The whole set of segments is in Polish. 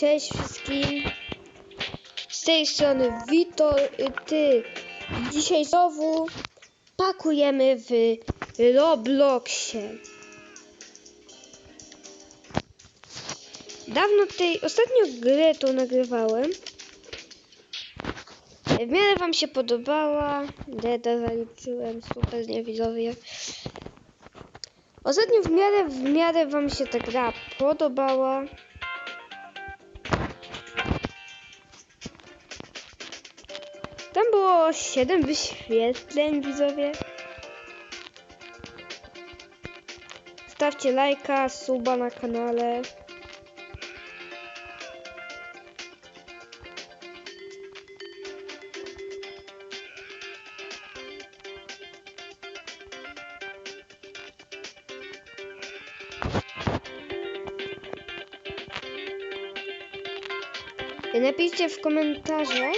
Cześć wszystkim. Z tej strony Witor, y, ty. Dzisiaj znowu pakujemy w Robloxie. Dawno tej, ostatnio grę to nagrywałem. W miarę wam się podobała. Deda zaliczyłem, super niewidzowie. Ostatnio w miarę, w miarę wam się ta gra podobała. Tam było 7 wyświetleń, widzowie. Stawcie lajka, suba na kanale. Napiszcie w komentarzach,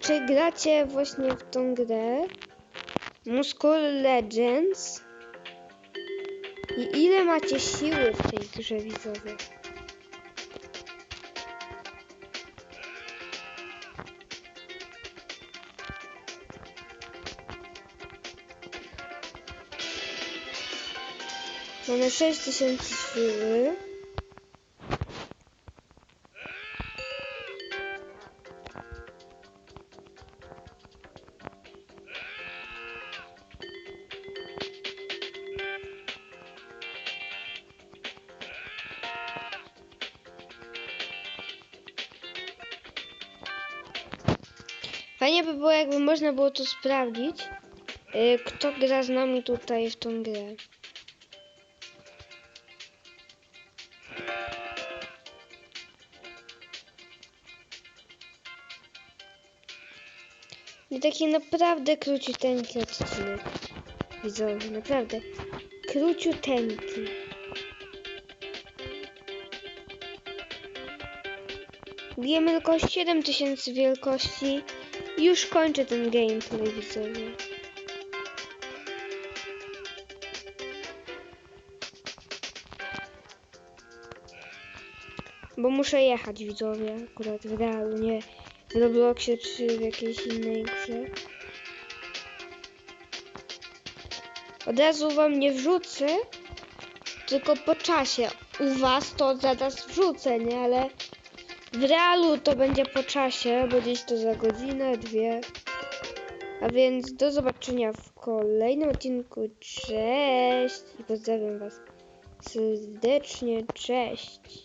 czy gracie właśnie w tą grę Muscle Legends i ile macie siły w tej grze widzowie. Mamy 6000 siły. Fajnie by było, jakby można było tu sprawdzić, y, kto gra z nami tutaj w tą grę. I taki naprawdę króciuteńki odcinek. Widzowie, naprawdę. Króciuteńki. Bijemy tylko 7000 wielkości. Już kończę ten gameplay, widzowie. Bo muszę jechać, widzowie, akurat w realu, nie w Robloxie czy w jakiejś innej grze. Od razu wam nie wrzucę, tylko po czasie. U was to zaraz wrzucę, nie? Ale w realu to będzie po czasie, bo gdzieś to za godzinę, dwie. A więc do zobaczenia w kolejnym odcinku. Cześć! I pozdrawiam was serdecznie. Cześć!